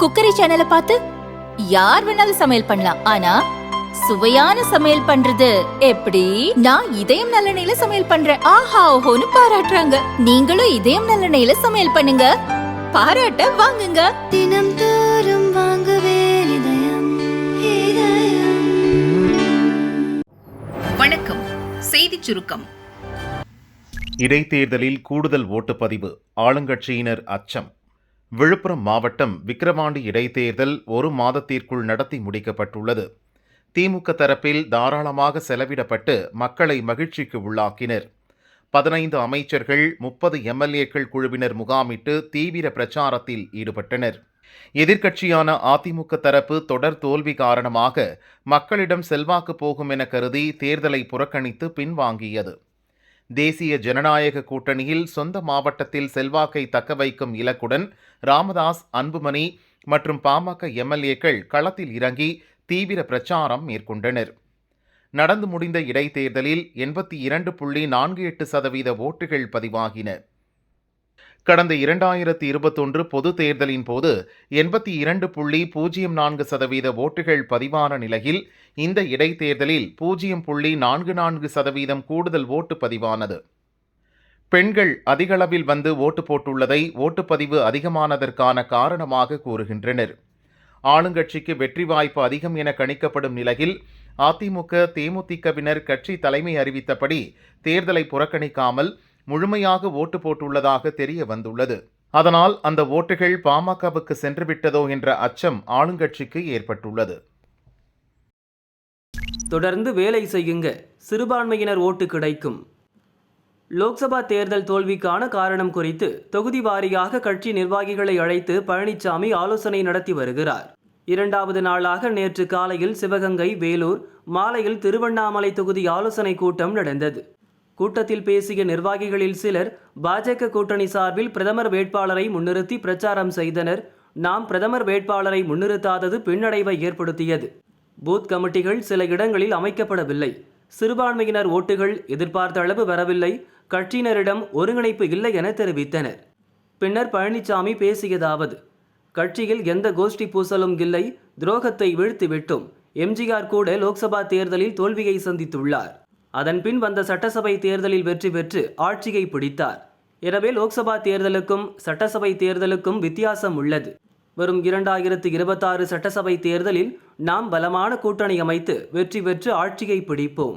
Cookery சேனலை பார்த்து யார் வேணாலும் சமையல் பண்ணலாம். ஆனா சுவையான சமையல் பண்றது எப்படி? நான் இதயம் நல்லெண்ணெயில சமையல் பண்றேன். ஆஹா ஓஹோன்னு பாராட்டுறாங்க. நீங்களும் இதயம் நல்லெண்ணெயில சமையல் பண்ணுங்க. பாராட்ட வாங்குங்க. தினம் தோறும் வாங்குவே இதயம் இதயம். வணக்கம். செய்திச் சுருக்கம். இடைத்தேர்தலில் கூடுதல் ஓட்டுப்பதிவு. ஆளுங்கட்சியினர் அச்சம். விழுப்புரம் மாவட்டம் விக்கிரவாண்டி இடைத்தேர்தல் ஒரு மாதத்திற்குள் நடத்தி முடிக்கப்பட்டுள்ளது. திமுக தரப்பில் தாராளமாக செலவிடப்பட்டு மக்களை மகிழ்ச்சிக்கு உள்ளாக்கினர். பதினைந்து அமைச்சர்கள் முப்பது எம்எல்ஏக்கள் குழுவினர் முகாமிட்டு தீவிர பிரச்சாரத்தில் ஈடுபட்டனர். எதிர்க்கட்சியான அதிமுக தரப்பு தொடர் தோல்வி காரணமாக மக்களிடம் செல்வாக்கு போகும் என கருதி தேர்தலை புறக்கணித்து பின்வாங்கியது. தேசிய ஜனநாயக கூட்டணியில் சொந்த மாவட்டத்தில் செல்வாக்கை தக்கவைக்கும் இலக்குடன் ராமதாஸ் அன்புமணி மற்றும் பாமக எம்எல்ஏக்கள் களத்தில் இறங்கி தீவிர பிரச்சாரம் மேற்கொண்டனர். நடந்து முடிந்த இடைத்தேர்தலில் எண்பத்தி இரண்டு புள்ளி நான்கு எட்டு சதவீத ஓட்டுகள் பதிவாகின. கடந்த இரண்டாயிரத்தி இருபத்தொன்று பொது தேர்தலின் போது எண்பத்தி இரண்டு புள்ளி பூஜ்ஜியம் நான்கு சதவீத ஓட்டுகள் பதிவான நிலையில் இந்த இடைத்தேர்தலில் பூஜ்ஜியம் புள்ளி நான்கு நான்கு சதவீதம் கூடுதல் ஓட்டு பதிவானது. பெண்கள் அதிகளவில் வந்து ஓட்டு போட்டுள்ளதை ஓட்டுப்பதிவு அதிகமானதற்கான காரணமாக கூறுகின்றனர். ஆளுங்கட்சிக்கு வெற்றி வாய்ப்பு அதிகம் என கணிக்கப்படும் நிலையில் அதிமுக தேமுதிகவினர் கட்சி தலைமை அறிவித்தபடி தேர்தலை புறக்கணிக்காமல் முழுமையாக ஓட்டு போட்டுள்ளதாக தெரிய வந்துள்ளது. அதனால் அந்த ஓட்டுகள் பாமகவுக்கு சென்றுவிட்டதோ என்ற அச்சம் ஆளுங்கட்சிக்கு ஏற்பட்டுள்ளது. தொடர்ந்து வேலை செய்யுங்க. சிறுபான்மையினர் ஓட்டு கிடைக்கும். லோக்சபா தேர்தல் தோல்விக்கான காரணம் குறித்து தொகுதி வாரியாக கட்சி நிர்வாகிகளை அழைத்து பழனிசாமி ஆலோசனை நடத்தி வருகிறார். இரண்டாவது நாளாக நேற்று காலையில் சிவகங்கை வேலூர் மாலையில் திருவண்ணாமலை தொகுதி ஆலோசனை கூட்டம் நடந்தது. கூட்டத்தில் பேசிய நிர்வாகிகளில் சிலர் பாஜக கூட்டணி சார்பில் பிரதமர் வேட்பாளரை முன்னிறுத்தி பிரச்சாரம் செய்தனர். நாம் பிரதமர் வேட்பாளரை முன்னிறுத்தாதது பின்னடைவை ஏற்படுத்தியது. பூத் கமிட்டிகள் சில இடங்களில் அமைக்கப்படவில்லை. சிறுபான்மையினர் ஓட்டுகள் எதிர்பார்த்த அளவு வரவில்லை. கட்சியினரிடம் ஒருங்கிணைப்பு இல்லை என தெரிவித்தனர். பின்னர் பழனிசாமி பேசியதாவது கட்சியில் எந்த கோஷ்டி பூசலும் இல்லை. துரோகத்தை வீழ்த்திவிட்டோம். எம்ஜிஆர் கூட லோக்சபா தேர்தலில் தோல்வியை சந்தித்துள்ளார். அதன்பின் வந்த சட்டசபை தேர்தலில் வெற்றி பெற்று ஆட்சியை பிடித்தார். எனவே லோக்சபா தேர்தலுக்கும் சட்டசபை தேர்தலுக்கும் வித்தியாசம் உள்ளது. வரும் இரண்டாயிரத்து இருபத்தாறு சட்டசபை தேர்தலில் நாம் பலமான கூட்டணி அமைத்து வெற்றி பெற்று ஆட்சியை பிடிப்போம்.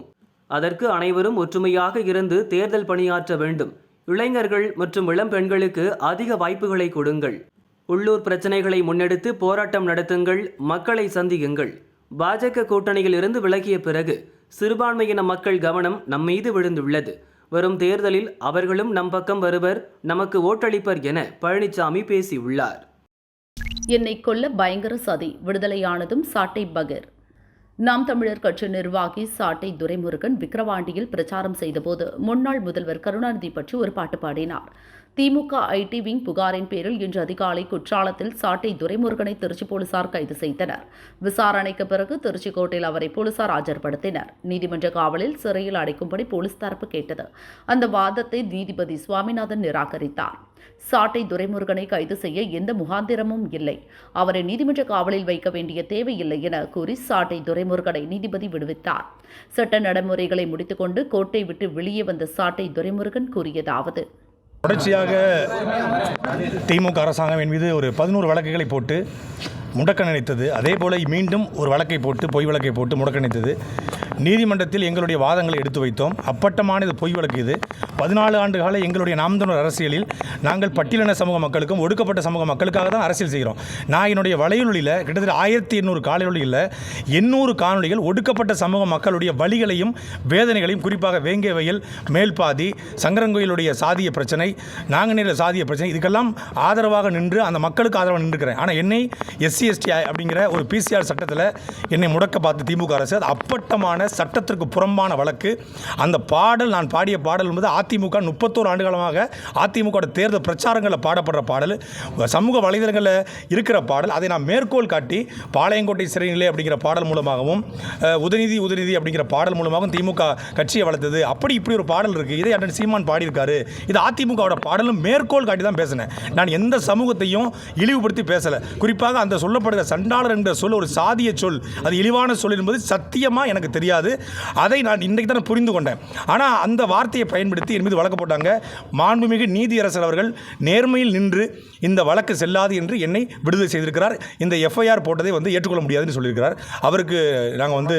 அதற்கு அனைவரும் ஒற்றுமையாக இருந்து தேர்தல் பணியாற்ற வேண்டும். இளைஞர்கள் மற்றும் இளம் பெண்களுக்கு அதிக வாய்ப்புகளை கொடுங்கள். உள்ளூர் பிரச்சனைகளை முன்னெடுத்து போராட்டம் நடத்துங்கள் மக்களை சந்தியுங்கள். பாஜக கூட்டணியில் இருந்து விலகிய பிறகு சிறுபான்மையின மக்கள் கவனம் நம் மீது விழுந்துள்ளது. வரும் தேர்தலில் அவர்களும் நம் பக்கம் வருவர் நமக்கு ஓட்டளிப்பர் என பழனிசாமி பேசியுள்ளார். என்னை கொல்ல பயங்கர சதி விடுதலையானதும் சாட்டை பகர். நாம் தமிழர் கட்சி நிர்வாகி சாட்டை துரைமுருகன் விக்கிரவாண்டியில் பிரச்சாரம் செய்தபோது முன்னாள் முதல்வர் கருணாநிதி பற்றி ஒரு பாட்டு பாடினார். திமுக ஐடி விங் புகாரின் பேரில் இன்று அதிகாலை குற்றாலத்தில் சாட்டை துரைமுருகனை திருச்சி போலீசார் கைது செய்தனர். விசாரணைக்கு பிறகு திருச்சி கோட்டையில் அவரை போலீசார் ஆஜர்படுத்தினர். நீதிமன்ற காவலில் சிறையில் அடைக்கும்படி போலீஸ் தரப்பு கேட்டது. அந்த வாதத்தை நீதிபதி சுவாமிநாதன் நிராகரித்தார். சாட்டை துரைமுருகனை கைது செய்ய எந்த முகாந்திரமும் இல்லை. அவரை நீதிமன்ற காவலில் வைக்க வேண்டிய தேவையில்லை என கூறி சாட்டை துரைமுருகனை நீதிபதி விடுவித்தார். சட்ட நடைமுறைகளை முடித்துக்கொண்டு கோட்டை விட்டு வெளியே வந்த சாட்டை துரைமுருகன் கூறியதாவது தொடர்ச்சியாக திமுக அரசாங்கம் என் மீது ஒரு பதினோரு வழக்குகளை போட்டு முடக்க நினைத்தது அதே போல் மீண்டும் ஒரு வழக்கை போட்டு பொய் வழக்கை போட்டு முடக்க நினைத்தது நீதிமன்றத்தில் எங்களுடைய வாதங்களை எடுத்து வைத்தோம். அப்பட்டமான இது பொய் வழக்கு இது. பதினாலு ஆண்டு கால எங்களுடைய நாம் அரசியலில் நாங்கள் பட்டியலின சமூக மக்களுக்கும் ஒடுக்கப்பட்ட சமூக மக்களுக்காக தான் அரசியல் செய்கிறோம். நான் என்னுடைய வலையொலியில் கிட்டத்தட்ட ஆயிரத்தி எண்ணூறு காலையொலியில் எண்ணூறு காணொலிகள் ஒடுக்கப்பட்ட சமூக மக்களுடைய வழிகளையும் வேதனைகளையும் குறிப்பாக வேங்கை வயல் மேல்பாதி சங்கரங்கோயிலுடைய சாதிய பிரச்சனை நாங்கநீர சாதிய பிரச்சனை இதுக்கெல்லாம் ஆதரவாக நின்று அந்த மக்களுக்கு ஆதரவாக நின்றுக்கிறேன். ஆனால் என்னை எஸ்சி எஸ்சிஎஸ்டி அப்படிங்கிற ஒரு பிசிஆர் சட்டத்தில் என்னை முடக்க பார்த்து திமுக அரசு அது அப்பட்டமான சட்டத்திற்கு புறம்பான வழக்கு. அந்த பாடல் நான் பாடிய பாடல் என்பது அதிமுக முப்பத்தோரு ஆண்டு காலமாக அதிமுக தேர்தல் பிரச்சாரங்களில் பாடப்படுற பாடல். சமூக வலைதளங்களில் இருக்கிற பாடல். அதை நான் மேற்கோள் காட்டி பாளையங்கோட்டை சிறைநிலை அப்படிங்கிற பாடல் மூலமாகவும் உதநிதி உதநிதி அப்படிங்கிற பாடல் மூலமாகவும் திமுக கட்சியை வளர்த்தது. அப்படி இப்படி ஒரு பாடல் இருக்குது இதை அண்ணன் சீமான் பாடியிருக்காரு. இது அதிமுகவோட பாடலும் மேற்கோள் காட்டி தான் பேசினேன். நான் எந்த சமூகத்தையும் இழிவுபடுத்தி பேசலை. குறிப்பாக அந்த சொல்லப்படுகிற சண்டாளர் என்ற சொல் ஒரு சாதிய சொல் அது இழிவான சொல் என்பது சத்தியமாக எனக்கு தெரியாது. அதை நான் இன்றைக்கு தான் புரிந்து கொண்டேன். ஆனால் அந்த வார்த்தையை பயன்படுத்தி என் மீது வழக்கு போட்டாங்க. மாண்புமிகு நீதியரசர் அவர்கள் நேர்மையில் நின்று இந்த வழக்கு செல்லாது என்று என்னை விடுதலை செய்திருக்கிறார். இந்த எஃப்ஐஆர் போட்டதை வந்து ஏற்றுக்கொள்ள முடியாதுன்னு சொல்லியிருக்கிறார். அவருக்கு நாங்கள் வந்து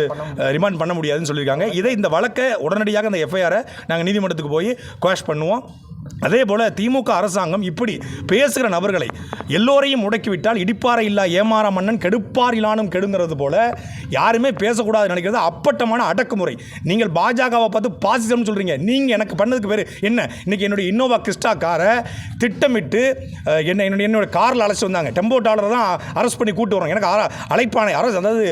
ரிமாண்ட் பண்ண முடியாதுன்னு சொல்லியிருக்காங்க. இதை இந்த வழக்கை உடனடியாக அந்த எஃப்ஐஆரை நாங்கள் நீதிமன்றத்துக்கு போய் குவாஷ் பண்ணுவோம். அதே போல் திமுக அரசாங்கம் இப்படி பேசுகிற நபர்களை எல்லோரையும் முடக்கிவிட்டால் இடிப்பாறை இல்லா ஏமாற மன்னன் கெடுப்பார் இலானும் கெடுங்கிறது போல யாருமே பேசக்கூடாதுன்னு நினைக்கிறது அப்பட்டமான அடக்குமுறை. நீங்கள் பாஜகவை பார்த்து பாசிசம்னு சொல்கிறீங்க நீங்கள் எனக்கு பண்ணதுக்கு பேர் என்ன? இன்றைக்கி என்னுடைய இன்னோவா கிறிஸ்டா காரை திட்டமிட்டு என்ன என்னுடைய என்னோட காரில் அழைச்சி வந்தாங்க. டெம்போ டாலரை தான் அரெஸ்ட் பண்ணி கூட்டு வரோம் எனக்கு அழைப்பானை அரசு அதாவது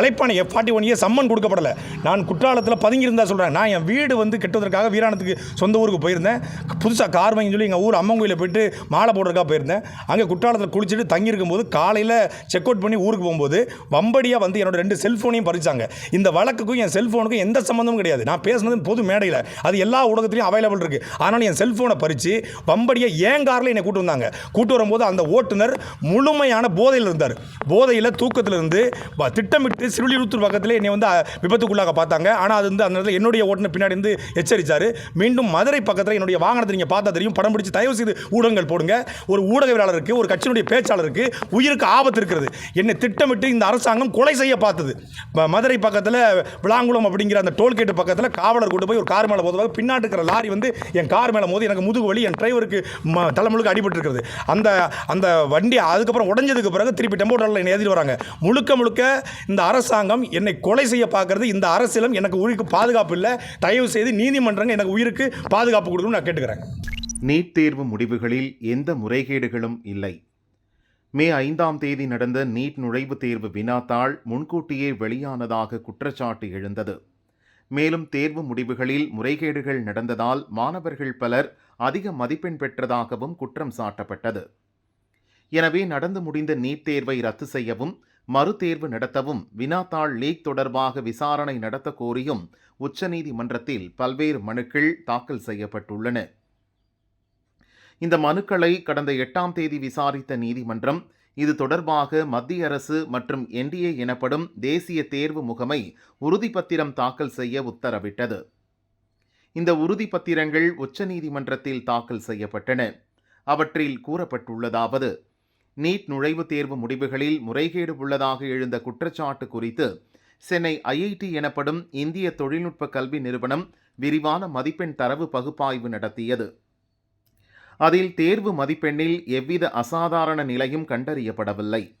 அழைப்பானை F forty one year summon கொடுக்கப்படலை. நான் குற்றாலத்தில் பதுங்கியிருந்தா சொல்கிறேன் நான் என் வீடு வந்து கெட்டுவதற்காக வீராணத்துக்கு சொந்த ஊருக்கு போயிருந்தேன். புதுசாக கார் வாங்கி சொல்லி எங்கள் ஊர் அம்மன் கோயிலில் போயிட்டு மாலை போடுறதுக்காக போயிருந்தேன். அங்கே குற்றாலத்தில் குளிச்சுட்டு தங்கியிருக்கும் போது காலையில் செக் அவுட் பண்ணி ஊருக்கு போகும்போது வம்படியாக வந்து என்னோட ரெண்டு செல்ஃபோனையும் பறிச்சாங்க. இந்த வழக்குக்கும் என் செல்ஃபோனுக்கும் எந்த சம்மந்தமும் கிடையாது. நான் பேசுனது பொது மேடையில். அது எல்லா ஊடகத்துலையும் அவைலபிள் இருக்குது ஆனால் என் செல்ஃபோனை பறித்து வம்படியாக ஏன் காரில் என்னை கூட்டு வந்தாங்க. கூட்டு வரும்போது அந்த ஓட்டுநர் முழுமையான போதையில் இருந்தார். போதையில் தூக்கத்தில் இருந்து வ- திட்டமிட்டு சிறுலிருத்தூர் பக்கத்தில் என்னை வந்து விபத்துக்குள்ளாக பார்த்தாங்க. ஆனால் அது வந்து அந்த நேரத்தில் என்னுடைய ஓட்டுநர் பின்னாடி இருந்து எச்சரித்தார் மீண்டும் மதுரை பக்கத்தில் என்னுடைய வாகனத்தை நீங்கள் பார்த்தா தெரியும். படம் பிடிச்சி தயவு செய்து ஊடகங்கள் போடுங்க. ஒரு ஊடகவியலாளருக்கு ஒரு கட்சியினுடைய பேச்சாளருக்கு உயிருக்கு ஆபத்து இருக்கிறது. என்னை திட்டமிட்டு இந்த அரசாங்கம் கொலை செய்ய பார்த்தது. ம- மதுரை பக்கத்தில் விளாங்குளம் அப்படிங்கிற அந்த டோல்கேட்டு பக்கத்தில் காவலர் கொண்டு போய் ஒரு கார் மேலே போதுவாக பின்னாடி இருக்கிற லாரி வந்து என் கார் மேலே மோதி எனக்கு முதுகு வலி என் டிரைவருக்கு ம தலைமுழுக்க அடிபட்டு இருக்கிறது. அந்த அந்த வண்டி அதுக்கப்புறம் உடஞ்சதுக்கு பிறகு திருப்பி டெம்போ டாலில் என்னை வராங்க. முழுக்க முழுக்க இந்த அரசாங்கம் என்னை கொலை செய்ய பார்க்கறது இந்த அரசியலும் எனக்கு உயிருக்கு பாதுகாப்பு இல்லை. தயவு செய்து நீதிமன்றங்கள் எனக்கு உயிருக்கு பாதுகாப்பு கொடுக்கணும்னு நான் கேட்டுக்கிறேன். நீட் தேர்வு முடிவுகளில் எந்த முறைகேடுகளும் இல்லை. மே ஐந்தாம் தேதி நடந்த நீட் நுழைவுத் தேர்வு வினாத்தாள் முன்கூட்டியே வெளியானதாக குற்றச்சாட்டு எழுந்தது. மேலும் தேர்வு முடிவுகளில் முறைகேடுகள் நடந்ததால் மாணவர்கள் பலர் அதிக மதிப்பெண் பெற்றதாகவும் குற்றம் சாட்டப்பட்டது. எனவே நடந்து முடிந்த நீட் தேர்வை ரத்து செய்யவும் மறுதேர்வு நடத்தவும் வினாத்தாள் லீக் தொடர்பாக விசாரணை நடத்த கோரியும் உச்சநீதிமன்றத்தில் பல்வேறு மனுக்கள் தாக்கல் செய்யப்பட்டுள்ளன. இந்த மனுக்களை கடந்த எட்டாம் தேதி விசாரித்த நீதிமன்றம் இது தொடர்பாக மத்திய அரசு மற்றும் என்டிஏ எனப்படும் தேசிய தேர்வு முகமை உறுதிப்பத்திரம் தாக்கல் செய்ய உத்தரவிட்டது. இந்த உறுதிப்பத்திரங்கள் உச்சநீதிமன்றத்தில் தாக்கல் செய்யப்பட்டன. அவற்றில் கூறப்பட்டுள்ளதாவது நீட் நுழைவுத் தேர்வு முடிவுகளில் முறைகேடு உள்ளதாக எழுந்த குற்றச்சாட்டு குறித்து சென்னை ஐஐடி எனப்படும் இந்திய தொழில்நுட்ப கல்வி நிறுவனம் விரிவான மதிப்பெண் தரவு பகுப்பாய்வு நடத்தியது. அதில் தேர்வு மதிப்பெண்ணில் எவ்வித அசாதாரண நிலையும் கண்டறியப்படவில்லை.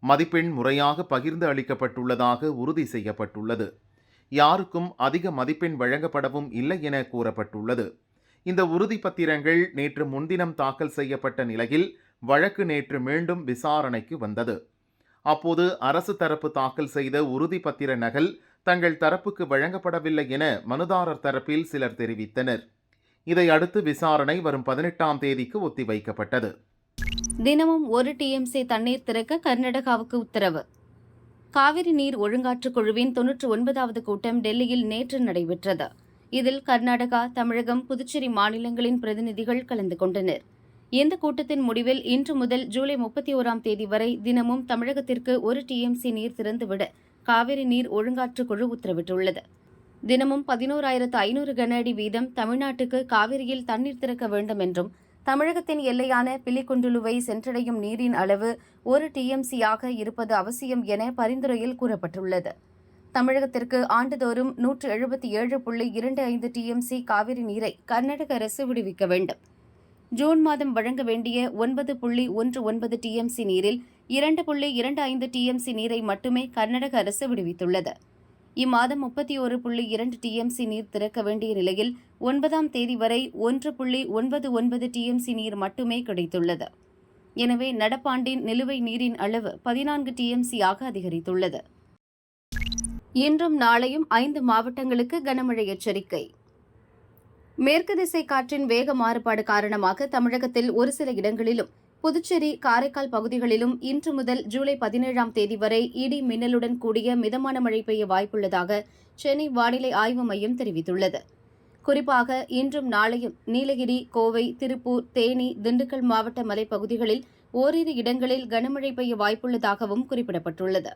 மதிப்பெண் முறையாக பகிர்ந்து அளிக்கப்பட்டுள்ளதாக உறுதி செய்யப்பட்டுள்ளது. யாருக்கும் அதிக மதிப்பெண் வழங்கப்படவும் இல்லை என கூறப்பட்டுள்ளது. இந்த உறுதிப்பத்திரங்கள் நேற்று முன்தினம் தாக்கல் செய்யப்பட்ட நிலையில் வழக்கு நேற்று மீண்டும் விசாரணைக்கு வந்தது. அப்போது அரசு தரப்பு தாக்கல் செய்த உறுதிப்பத்திர நகல் தங்கள் தரப்புக்கு வழங்கப்படவில்லை என மனுதாரர் தரப்பில் சிலர் தெரிவித்தனர். இதை அடுத்து விசாரணை வரும் பதினெட்டாம் தேதிக்கு ஒத்திவைக்கப்பட்டது. தினமும் ஒரு டிஎம்சி தண்ணீர் திறக்க கர்நாடகாவுக்கு உத்தரவு. காவிரி நீர் ஒழுங்காற்றுக் குழுவின் தொன்னூற்று ஒன்பதாவது கூட்டம் டெல்லியில் நேற்று நடைபெற்றது. இதில் கர்நாடகா தமிழகம் புதுச்சேரி மாநிலங்களின் பிரதிநிதிகள் கலந்து கொண்டனர். இந்த கூட்டத்தின் முடிவில் இன்று முதல் ஜூலை முப்பத்தி ஓராம் தேதி வரை தினமும் தமிழகத்திற்கு ஒரு டிஎம்சி நீர் திறந்துவிட காவிரி நீர் ஒழுங்காற்று குழு உத்தரவிட்டுள்ளது. தினமும் பதினோராயிரத்து ஐநூறு கன அடி வீதம் தமிழ்நாட்டுக்கு காவிரியில் தண்ணீர் திறக்க வேண்டும் என்றும் தமிழகத்தின் எல்லையான பிலிக்குண்டுலுவை சென்றடையும் நீரின் அளவு ஒரு டிஎம்சியாக இருப்பது அவசியம் என பரிந்துரையில் கூறப்பட்டுள்ளது. தமிழகத்திற்கு ஆண்டுதோறும் நூற்று எழுபத்தி ஏழு புள்ளி இரண்டு ஐந்து டிஎம்சி காவிரி நீரை கர்நாடக அரசு விடுவிக்க வேண்டும். ஜூன் மாதம் வழங்க வேண்டிய ஒன்பது புள்ளி ஒன்று ஒன்பது டிஎம்சி நீரில் இரண்டு புள்ளி இரண்டு ஐந்து டிஎம்சி நீரை மட்டுமே கர்நாடக அரசு விடுவித்துள்ளது. இம்மாதம் முப்பத்தி ஒரு புள்ளி இரண்டு டிஎம்சி நீர் திறக்க வேண்டிய நிலையில் ஒன்பதாம் தேதி வரை ஒன்று புள்ளி ஒன்பது ஒன்பது டிஎம்சி நீர் மட்டுமே கிடைத்துள்ளது. எனவே நடப்பாண்டின் நிலுவை நீரின் அளவு பதினான்கு டிஎம்சியாக அதிகரித்துள்ளது. இன்றும் நாளையும் ஐந்து மாவட்டங்களுக்கு கனமழை எச்சரிக்கை. மேற்கு திசை காற்றின் வேக மாறுபாடு காரணமாக தமிழகத்தில் ஒரு சில இடங்களிலும் புதுச்சேரி காரைக்கால் பகுதிகளிலும் இன்று முதல் ஜூலை பதினேழாம் தேதி வரை இடி மின்னலுடன் கூடிய மிதமான மழை பெய்ய வாய்ப்புள்ளதாக சென்னை வானிலை ஆய்வு மையம் தெரிவித்துள்ளது. குறிப்பாக இன்றும் நாளையும் நீலகிரி கோவை திருப்பூர் தேனி திண்டுக்கல் மாவட்ட மலைப்பகுதிகளில் ஓரிரு இடங்களில் கனமழை பெய்ய வாய்ப்புள்ளதாகவும் குறிப்பிடப்பட்டுள்ளது.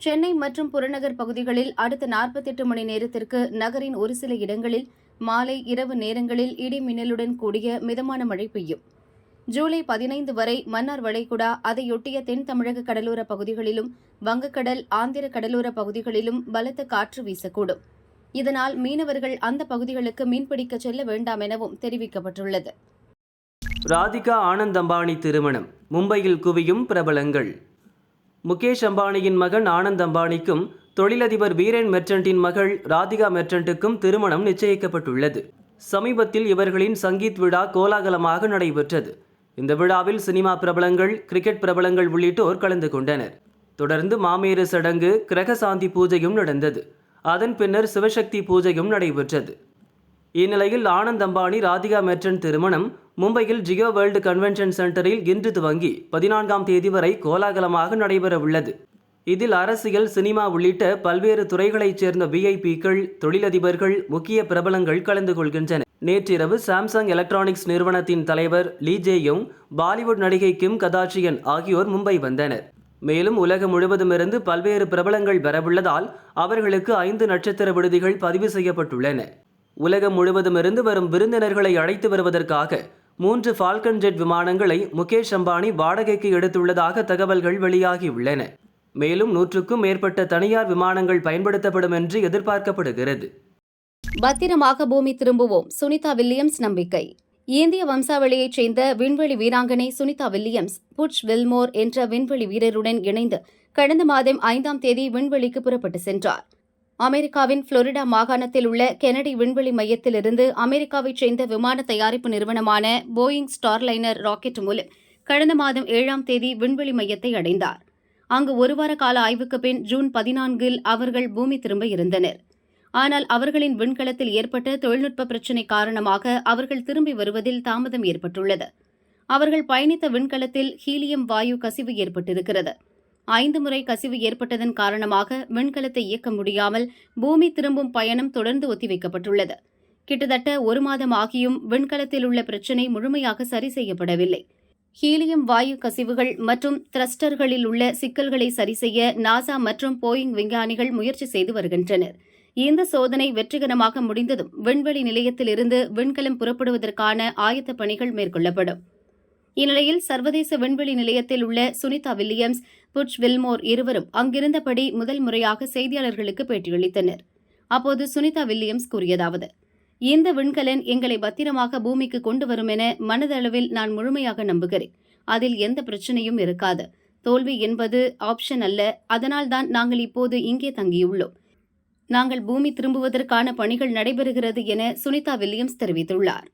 சென்னை மற்றும் புறநகர் பகுதிகளில் அடுத்த நாற்பத்தெட்டு மணி நேரத்திற்கு நகரின் ஒரு சில இடங்களில் மாலை இரவு நேரங்களில் இடி மின்னலுடன் கூடிய மிதமான மழை பெய்யும். ஜூலை பதினைந்து வரை மன்னார் வளைகுடா அதையொட்டிய தென் தமிழக கடலோர பகுதிகளிலும் வங்கக்கடல் ஆந்திர கடலோர பகுதிகளிலும் பலத்த காற்று வீசக்கூடும். இதனால் மீனவர்கள் அந்த பகுதிகளுக்கு மீன்பிடிக்க செல்ல வேண்டாம் எனவும் தெரிவிக்கப்பட்டுள்ளது. ராதிகா ஆனந்த் அம்பானி திருமணம். மும்பையில் குவியும் பிரபலங்கள். முகேஷ் அம்பானியின் மகன் ஆனந்த் அம்பானிக்கும் தொழிலதிபர் வீரன் மெர்ச்சன்ட்டின் மகள் ராதிகா மெர்ச்சன்ட்டுக்கும் திருமணம் நிச்சயிக்கப்பட்டுள்ளது. சமீபத்தில் இவர்களின் சங்கீத் விழா கோலாகலமாக நடைபெற்றது. இந்த விழாவில் சினிமா பிரபலங்கள் கிரிக்கெட் பிரபலங்கள் உள்ளிட்டோர் கலந்து கொண்டனர். தொடர்ந்து மாமேறு சடங்கு கிரகசாந்தி பூஜையும் நடந்தது. அதன் பின்னர் சிவசக்தி பூஜையும் நடைபெற்றது. இந்நிலையில் ஆனந்த் அம்பானி ராதிகா மெர்ச்சன்ட் திருமணம் மும்பையில் ஜியோ வேர்ல்டு கன்வென்ஷன் சென்டரில் இன்று துவங்கி பதினான்காம் தேதி வரை கோலாகலமாக நடைபெறவுள்ளது. இதில் அரசியல் சினிமா உள்ளிட்ட பல்வேறு துறைகளைச் சேர்ந்த விஐபிக்கள் தொழிலதிபர்கள் முக்கிய பிரபலங்கள் கலந்து கொள்கின்றனர் நேற்றிரவு சாம்சங் எலக்ட்ரானிக்ஸ் நிறுவனத்தின் தலைவர் லீ பாலிவுட் நடிகை கிம் கதாச்சியன் ஆகியோர் மும்பை வந்தனர். மேலும் உலகம் முழுவதுமிருந்து பல்வேறு பிரபலங்கள் வரவுள்ளதால் அவர்களுக்கு ஐந்து நட்சத்திர விடுதிகள் பதிவு செய்யப்பட்டுள்ளன. உலகம் முழுவதுமிருந்து வரும் விருந்தினர்களை அழைத்து வருவதற்காக மூன்று ஃபால்கன் ஜெட் விமானங்களை முகேஷ் அம்பானி வாடகைக்கு எடுத்துள்ளதாக தகவல்கள் வெளியாகியுள்ளன மேலும் நூற்றுக்கும் மேற்பட்ட தனியார் விமானங்கள் பயன்படுத்தப்படும் என்று எதிர்பார்க்கப்படுகிறது. பத்திரமாக பூமி திரும்புவோம் சுனிதா வில்லியம்ஸ் நம்பிக்கை. இந்திய வம்சாவளியைச் சேர்ந்த விண்வெளி வீராங்கனை சுனிதா வில்லியம்ஸ் புட்ச் வில்மோர் என்ற விண்வெளி வீரருடன் இணைந்து கடந்த மாதம் ஐந்தாம் தேதி விண்வெளிக்கு புறப்பட்டு சென்றார். அமெரிக்காவின் புளோரிடா மாகாணத்தில் உள்ள கெனடி விண்வெளி மையத்திலிருந்து அமெரிக்காவைச் சேர்ந்த விமான தயாரிப்பு நிறுவனமான போயிங் ஸ்டார்லைனர் ராக்கெட் மூலம் கடந்த மாதம் ஏழாம் தேதி விண்வெளி மையத்தை அடைந்தார். அங்கு ஒருவார கால ஆய்வுக்கு பின் ஜூன் பதினான்கில் அவர்கள் பூமி திரும்ப இருந்தனர். ஆனால் அவர்களின் விண்கலத்தில் ஏற்பட்ட தொழில்நுட்ப பிரச்சினை காரணமாக அவர்கள் திரும்பி வருவதில் தாமதம் ஏற்பட்டுள்ளது. அவர்கள் பயணித்த விண்கலத்தில் ஹீலியம் வாயு கசிவு ஏற்பட்டிருக்கிறது. ஐந்து முறை கசிவு ஏற்பட்டதன் காரணமாக விண்கலத்தை இயக்க முடியாமல் பூமி திரும்பும் பயணம் தொடர்ந்து ஒத்திவைக்கப்பட்டுள்ளது. கிட்டத்தட்ட ஒரு மாதம் ஆகியும் விண்கலத்தில் உள்ள பிரச்சினை முழுமையாக சரி செய்யப்படவில்லை. ஹீலியம் வாயு கசிவுகள் மற்றும் த்ரஸ்டர்களில் உள்ள சிக்கல்களை சரிசெய்ய நாசா மற்றும் போயிங் விஞ்ஞானிகள் முயற்சி செய்து வருகின்றனர். இந்த சோதனை வெற்றிகரமாக முடிந்ததும் விண்வெளி நிலையத்திலிருந்து விண்கலம் புறப்படுவதற்கான ஆயத்த பணிகள் மேற்கொள்ளப்படும். இந்நிலையில் சர்வதேச விண்வெளி நிலையத்தில் உள்ள சுனிதா வில்லியம்ஸ் புட்ச் வில்மோர் இருவரும் அங்கிருந்தபடி முதல் முறையாக செய்தியாளர்களுக்கு பேட்டியளித்தனர். அப்போது சுனிதா வில்லியம்ஸ் கூறியதாவது இந்த விண்கலன் எங்களை பத்திரமாக பூமிக்கு கொண்டு வரும் என மனதளவில் நான் முழுமையாக நம்புகிறேன். அதில் எந்த பிரச்சனையும் இருக்காது. தோல்வி என்பது ஆப்ஷன் அல்ல. அதனால்தான் நாங்கள் இப்போது இங்கே தங்கியுள்ளோம். நாங்கள் பூமி திரும்புவதற்கான பணிகள் நடைபெறுகிறது என சுனிதா வில்லியம்ஸ் தெரிவித்துள்ளார்.